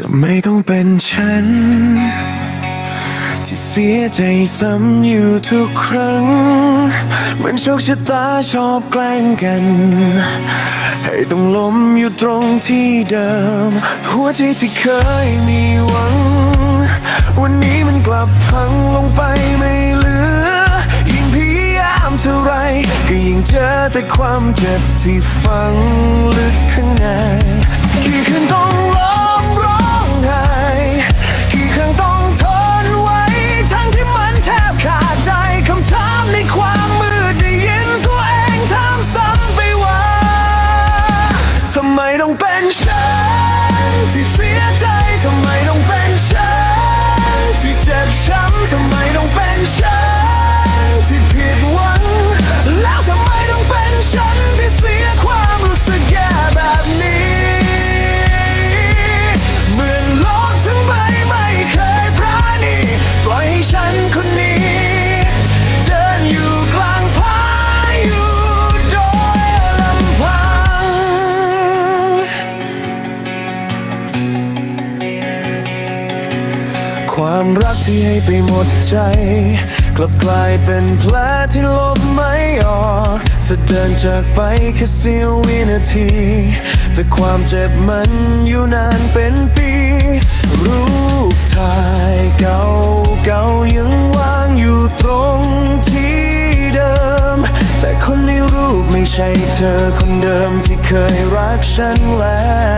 จะไม่ต้องเป็นฉัน ที่เสียใจซ้ำอยู่ทุกครั้ง เหมือนโชคชะตาชอบแกล้งกัน ให้ต้องล้มอยู่ตรงที่เดิม หัวใจที่เคยมีหวัง วันนี้มันกลับพังลงไปไม่เหลือ ยิ่งพยายามเท่าไร ก็ยิ่งเจอแต่ความเจ็บที่ฝังลึกข้างในกี่คืนต้องำ ความรักที่ให้ไปหมดใจ กลับกลายเป็นแผลที่ลบไม่ออกเธอเดินจากไปแค่เสี้ยววินาที แต่ความเจ็บมันอยู่นานเป็นปี รูปถ่ายเก่าเก่าๆยังวางอยู่ตรงที่เดิม แต่คนในรูปไม่ใช่เธอคนเดิมที่เคยรักฉันแล้ว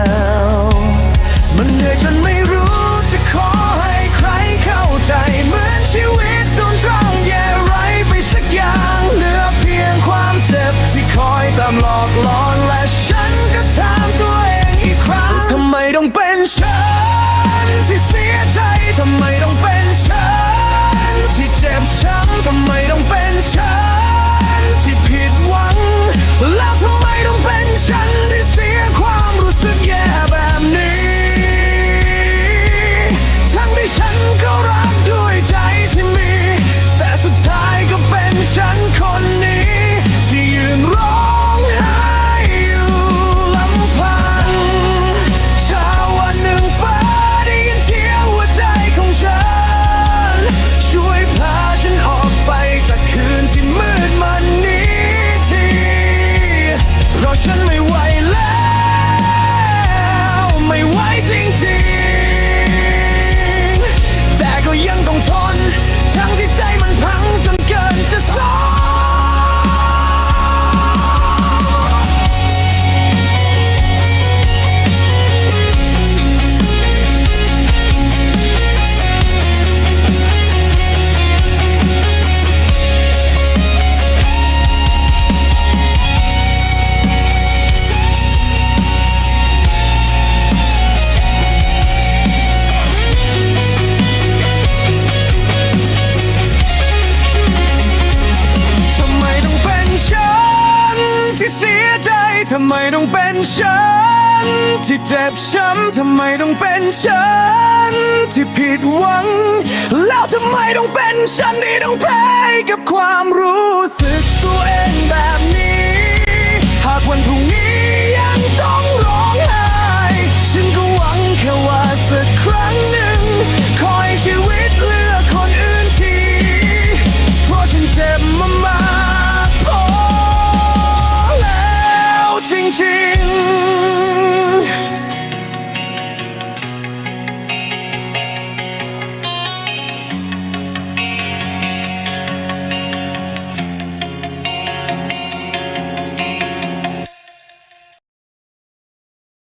ทำไมต้องเป็นฉัน ที่เจ็บช้ำทำไมต้องเป็นฉัน ที่ผิดหวัง แล้วทำไมต้องเป็นฉันที่ต้องแพ้กับความรู้สึกตัวเอง